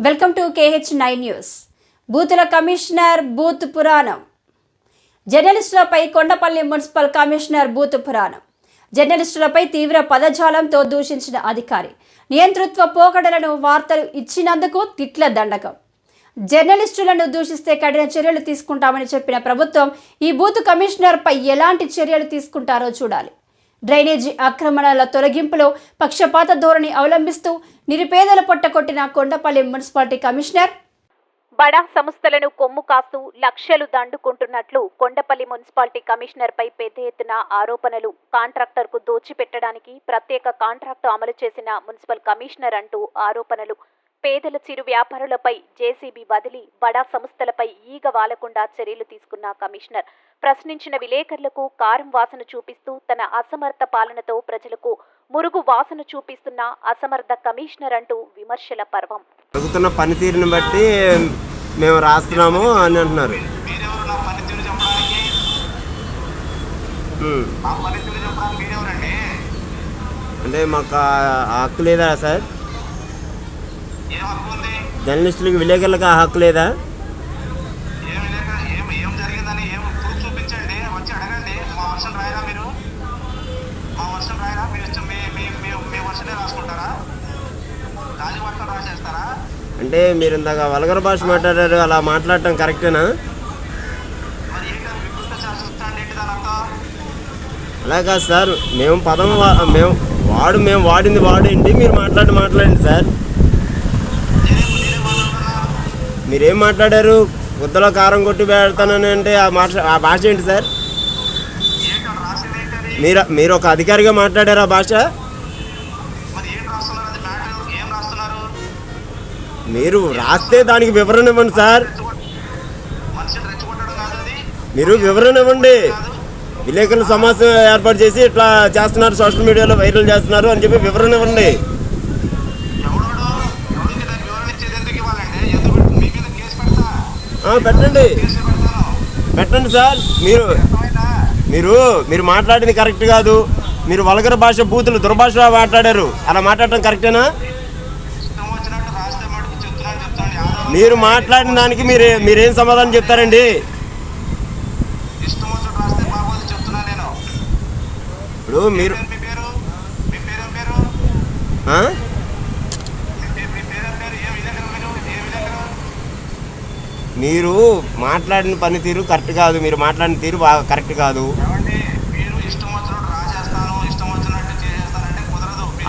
Welcome to K H nine news. బూతుల commissioner బూత్ పురాణం. జర్నలిస్టులపై కొండపల్లి మున్సిపల్ కమిషనర్ బూత్ పురాణం. జర్నలిస్టులపై తీవ్ర పదజాలంతో దూషించిన అధికారి. నియంతృత్వ పోకడలను వార్తలు ఇచ్చినందుకు తిట్ల దండకం. జర్నలిస్టులను దూషిస్తే కఠిన చర్యలు తీసుకుంటామని చెప్పిన ప్రభుత్వం ఈ బూత్ కమిషనర్పై ఎలాంటి చర్యలు తీసుకుంటారో చూడాలి. డ్రైనేజీ ఆక్రమణల తొలగింపులో పక్షపాత ధోరణి అవలంబిస్తూ నిరుపేదల పొట్టకొట్టిన కొండపల్లి మున్సిపాలిటీ కమిషనర్. బడా సంస్థలను కొమ్ము కాస్తూ లక్షలు దండుకుంటున్నట్లు కొండపల్లి మున్సిపాలిటీ కమిషనర్పై పెద్ద ఎత్తున ఆరోపణలు. కాంట్రాక్టర్కు దోచిపెట్టడానికి ప్రత్యేక కాంట్రాక్టు అమలు చేసిన మున్సిపల్ కమిషనర్ అంటూ ఆరోపణలు. పేదల చిరు వ్యాపారులపై జేసీబీ వదిలి బడా సంస్థలపై ఈగ వాలకుండా చర్యలు తీసుకున్న కమిషనర్. ప్రశ్నించిన విలేకరులకు కారం వాసన చూపిస్తూ తన అసమర్థ పాలనతో ప్రజలకు మురుగు వాసన చూపిస్తున్న అసమర్థ కమిషనర్ అంటూ విమర్శల పర్వం. జరుగుతున్న పనితీరుని బట్టి మేము రాస్తున్నాము అని అంటున్నారు. అంటే మాకు హక్కు లేదా సార్? జర్నలిస్టులకు విలేకరులకు ఆ హక్కు లేదా? అంటే మీరు ఇందాక వల్గర భాష మాట్లాడారు అలా మాట్లాడటం కరెక్టేనా? అలా కాదు సార్ మేము పదం మేము వాడు మేము వాడింది వాడేంటి మీరు మాట్లాడి మాట్లాడండి సార్. మీరేం మాట్లాడారు? గుద్దలో కారం కొట్టి పెడతానని అంటే ఆ భాష ఆ భాష ఏంటి సార్? మీరు మీరు ఒక అధికారిగా మాట్లాడారు ఆ భాష? మీరు రాస్తే దానికి వివరణ ఇవ్వండి సార్. మీరు వివరణ ఇవ్వండి. విలేకరుల సమావేశం ఏర్పాటు చేసి ఇట్లా చేస్తున్నారు సోషల్ మీడియాలో వైరల్ చేస్తున్నారు అని చెప్పి వివరణ ఇవ్వండి. పెట్టండి. పెట్టండి సార్. మీరు మీరు మీరు మాట్లాడింది కరెక్ట్ కాదు. మీరు వల్గర భాష బూతులు దుర్భాష మాట్లాడారు. అలా మాట్లాడటం కరెక్టేనా? మీరు మాట్లాడిన దానికి మీరు మీరేం సమాధానం చెప్తారండి? ఇప్పుడు మీరు మీరు మాట్లాడిన పనితీరు కరెక్ట్ కాదు మీరు మాట్లాడిన తీరు బాగా కరెక్ట్ కాదు.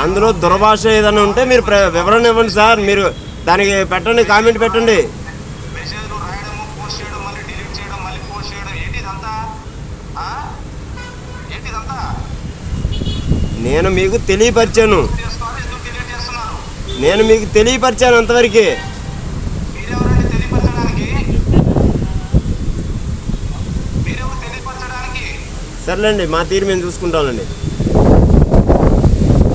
అందులో దుర్భాష ఏదైనా ఉంటే మీరు వివరణ ఇవ్వండి సార్ మీరు దానికి పెట్టండి కామెంట్ పెట్టండి. నేను మీకు తెలియపరిచాను. నేను మీకు తెలియపరిచాను అంతవరకే. సర్లేండి మా తీరు మేము చూసుకుంటామండి.